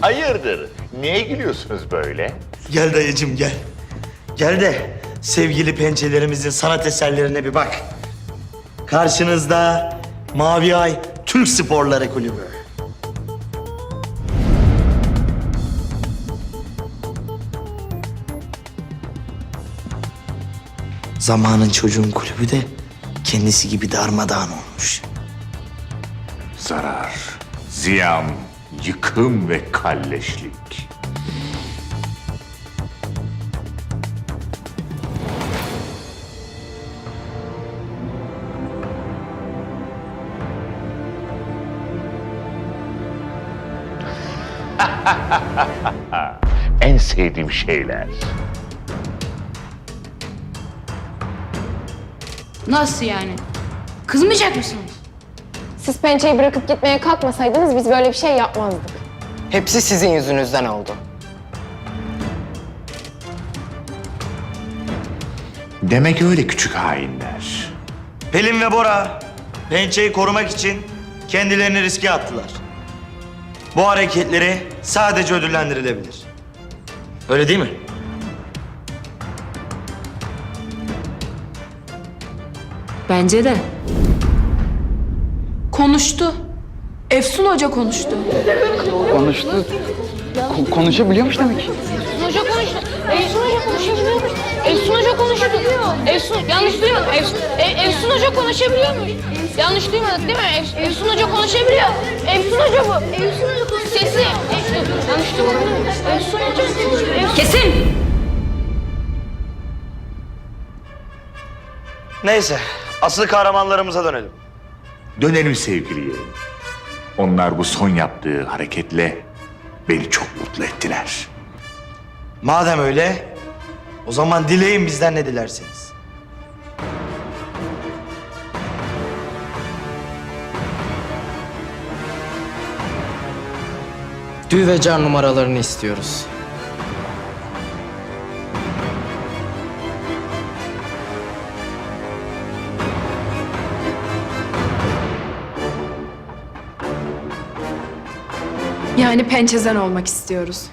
Hayırdır? Niye gülüyorsunuz böyle? Gel dayıcım gel. Gel de sevgili pençelerimizin sanat eserlerine bir bak. Karşınızda Mavi Ay Türk Sporları Kulübü. Zamanın çocuğun kulübü de kendisi gibi darmadağın olmuş. Zarar, ziyan, yıkım ve kalleşlik. en sevdiğim şeyler. Nasıl yani? Kızmayacak mısınız? Siz pençeyi bırakıp gitmeye kalkmasaydınız biz böyle bir şey yapmazdık. Hepsi sizin yüzünüzden oldu. Demek öyle küçük hainler. Pelin ve Bora pençeyi korumak için kendilerini riske attılar. Bu hareketleri sadece ödüllendirilebilir. Öyle değil mi? Bence de. Konuştu. Efsun Hoca konuştu. Konuştu. Ko- konuşabiliyormuş demek. Hoca konuştu. Efsun Hoca konuşabiliyormuş. Efsun Hoca konuştu. Efsun, yanlış duymadım. Efsun, e, Efsun Hoca konuşabiliyormuş. Yanlış duymadık değil mi? Ef, Efsun Hoca konuşabiliyor. Efsun Hoca bu. Efsun Hoca. Sesi. Efsun, yanlış duymadım değil mi? Efsun Hoca konuşuyor. Kesin! Neyse, asıl kahramanlarımıza dönelim. Dönelim sevgili yeğenim. Onlar bu son yaptığı hareketle beni çok mutlu ettiler. Madem öyle, o zaman dileyin bizden ne dilerseniz. Dü ve car numaralarını istiyoruz. Yani pençezen olmak istiyoruz.